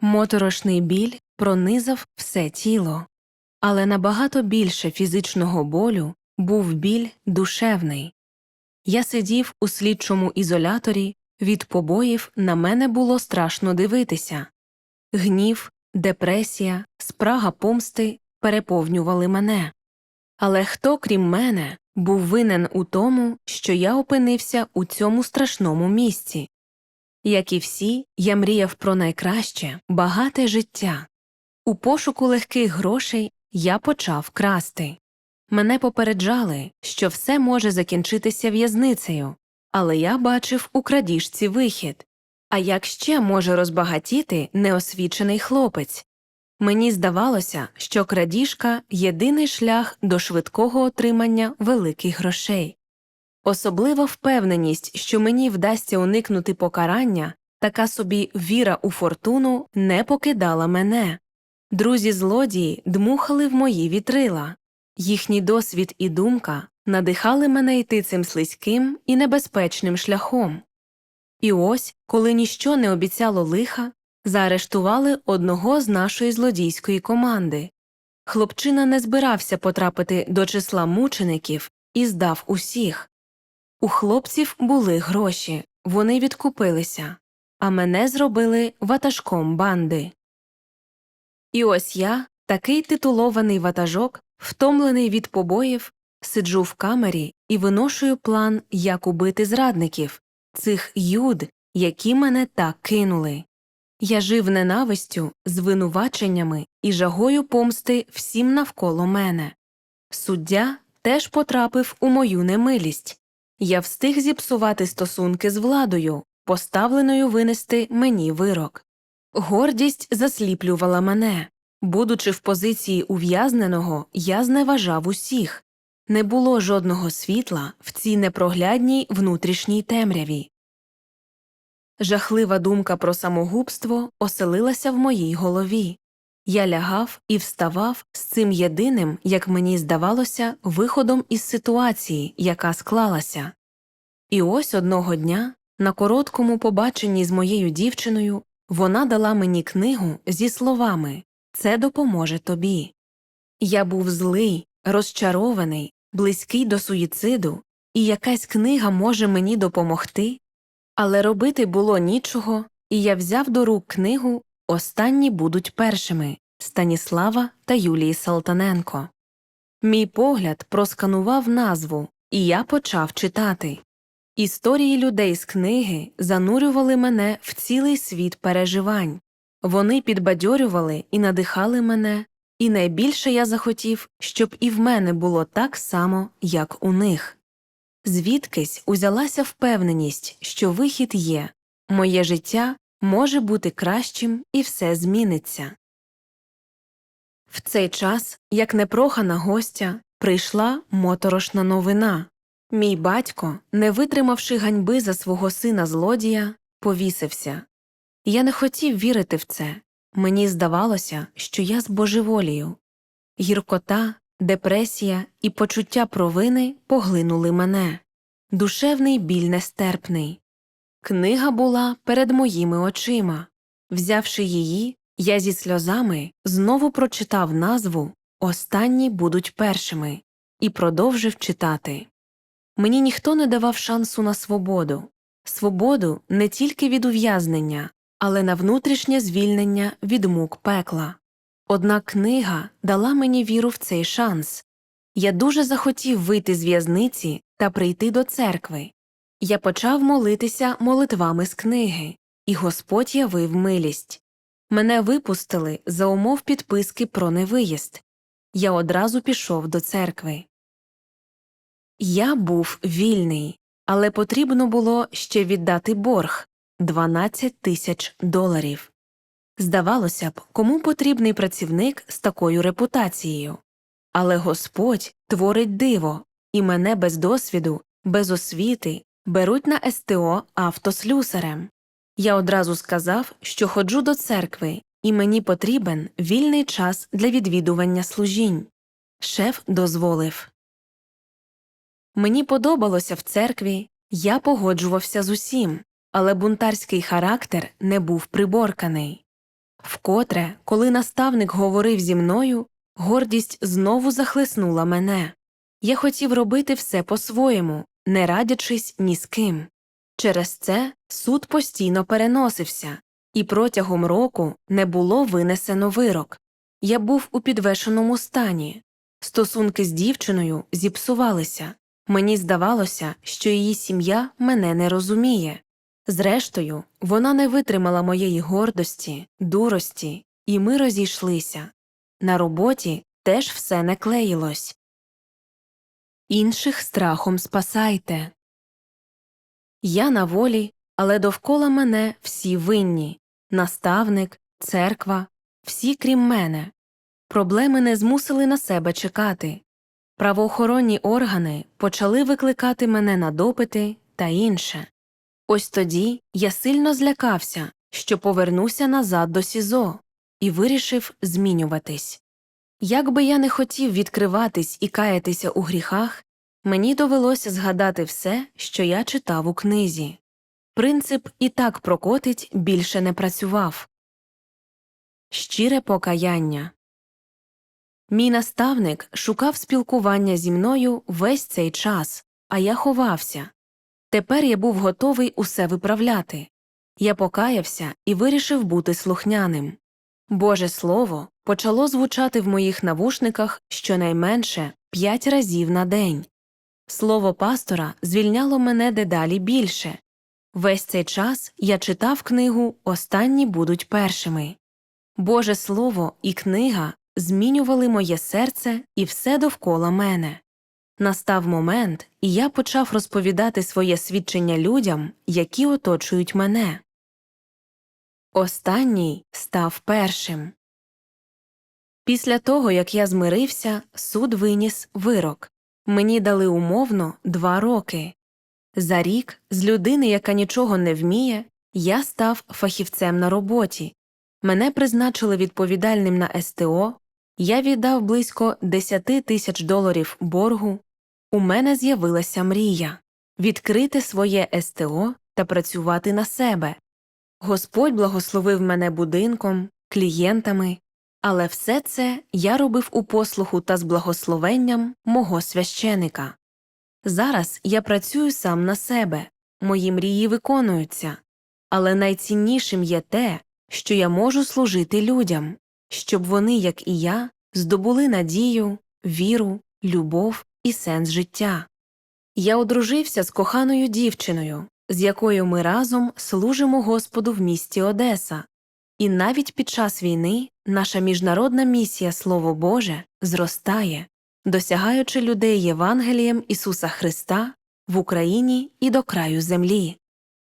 Моторошний біль пронизав все тіло, але набагато більше фізичного болю був біль душевний. Я сидів у слідчому ізоляторі, від побоїв на мене було страшно дивитися. Гнів, депресія, спрага помсти переповнювали мене. Але хто, крім мене, був винен у тому, що я опинився у цьому страшному місці? Як і всі, я мріяв про найкраще, багате життя. У пошуку легких грошей я почав красти. Мене попереджали, що все може закінчитися в'язницею, але я бачив у крадіжці вихід. А як ще може розбагатіти неосвічений хлопець? Мені здавалося, що крадіжка єдиний шлях до швидкого отримання великих грошей. Особлива впевненість, що мені вдасться уникнути покарання, така собі віра у фортуну не покидала мене. Друзі злодії дмухали в мої вітрила. Їхній досвід і думка надихали мене йти цим слизьким і небезпечним шляхом. І ось, коли ніщо не обіцяло лиха, заарештували одного з нашої злодійської команди. Хлопчина не збирався потрапити до числа мучеників і здав усіх. У хлопців були гроші, вони відкупилися, а мене зробили ватажком банди. І ось я, такий титулований ватажок, втомлений від побоїв, сиджу в камері і виношую план, як убити зрадників, цих юд, які мене так кинули. Я жив ненавистю, звинуваченнями і жагою помсти всім навколо мене. Суддя теж потрапив у мою немилість. Я встиг зіпсувати стосунки з владою, поставленою винести мені вирок. Гордість засліплювала мене. Будучи в позиції ув'язненого, я зневажав усіх. Не було жодного світла в цій непроглядній внутрішній темряві. Жахлива думка про самогубство оселилася в моїй голові. Я лягав і вставав з цим єдиним, як мені здавалося, виходом із ситуації, яка склалася. І ось одного дня, на короткому побаченні з моєю дівчиною, вона дала мені книгу зі словами Це допоможе тобі. Я був злий, розчарований, близький до суїциду, і якась книга може мені допомогти. Але робити було нічого, і я взяв до рук книгу Останні будуть першими Станіслава та Юлії Салтаненко. Мій погляд просканував назву, і я почав читати. Історії людей з книги занурювали мене в цілий світ переживань. Вони підбадьорювали і надихали мене, і найбільше я захотів, щоб і в мене було так само, як у них. Звідкись узялася впевненість, що вихід є, моє життя може бути кращим і все зміниться. В цей час, як непрохана гостя, прийшла моторошна новина. Мій батько, не витримавши ганьби за свого сина злодія, повісився. Я не хотів вірити в це. Мені здавалося, що я збожеволію. Гіркота, депресія і почуття провини поглинули мене. Душевний біль нестерпний. Книга була перед моїми очима. Взявши її, я зі сльозами знову прочитав назву Останні будуть першими і продовжив читати. Мені ніхто не давав шансу на свободу, свободу не тільки від ув'язнення, але на внутрішнє звільнення від мук пекла. Однак книга дала мені віру в цей шанс. Я дуже захотів вийти з в'язниці та прийти до церкви. Я почав молитися молитвами з книги, і Господь явив милість. Мене випустили за умов підписки про невиїзд. Я одразу пішов до церкви. Я був вільний, але потрібно було ще віддати борг 12 тисяч доларів. Здавалося б, кому потрібний працівник з такою репутацією. Але Господь творить диво, і мене без досвіду, без освіти беруть на СТО автослюсарем. Я одразу сказав, що ходжу до церкви, і мені потрібен вільний час для відвідування служінь. Шеф дозволив. Мені подобалося в церкві, я погоджувався з усім, але бунтарський характер не був приборканий. Вкотре, коли наставник говорив зі мною, гордість знову захлеснула мене. Я хотів робити все по-своєму, не радячись ні з ким. Через це суд постійно переносився, і протягом року не було винесено вирок. Я був у підвешеному стані. Стосунки з дівчиною зіпсувалися. Мені здавалося, що її сім'я мене не розуміє. Зрештою, вона не витримала моєї гордості, дурості, і ми розійшлися. На роботі теж все не клеїлось. Інших страхом спасайте. Я на волі, але довкола мене всі винні наставник, церква, всі крім мене. Проблеми не змусили на себе чекати. Правоохоронні органи почали викликати мене на допити та інше. Ось тоді я сильно злякався, що повернуся назад до СІЗО, і вирішив змінюватись. Як би я не хотів відкриватись і каятися у гріхах, мені довелося згадати все, що я читав у книзі. Принцип і так прокотить більше не працював. Щире покаяння Мій наставник шукав спілкування зі мною весь цей час, а я ховався. Тепер я був готовий усе виправляти. Я покаявся і вирішив бути слухняним. Боже Слово почало звучати в моїх навушниках щонайменше п'ять разів на день. Слово пастора звільняло мене дедалі більше. Весь цей час я читав книгу Останні будуть першими. Боже Слово і книга змінювали моє серце і все довкола мене. Настав момент, і я почав розповідати своє свідчення людям, які оточують мене. Останній став першим. Після того, як я змирився, суд виніс вирок. Мені дали умовно два роки. За рік з людини, яка нічого не вміє, я став фахівцем на роботі. Мене призначили відповідальним на СТО, я віддав близько 10 тисяч доларів боргу. У мене з'явилася мрія відкрити своє СТО та працювати на себе. Господь благословив мене будинком, клієнтами, але все це я робив у послуху та з благословенням мого священика. Зараз я працюю сам на себе, мої мрії виконуються, але найціннішим є те, що я можу служити людям, щоб вони, як і я, здобули надію, віру, любов і сенс життя. Я одружився з коханою дівчиною, з якою ми разом служимо Господу в місті Одеса, і навіть під час війни наша міжнародна місія Слово Боже зростає, досягаючи людей Євангелієм Ісуса Христа в Україні і до краю землі.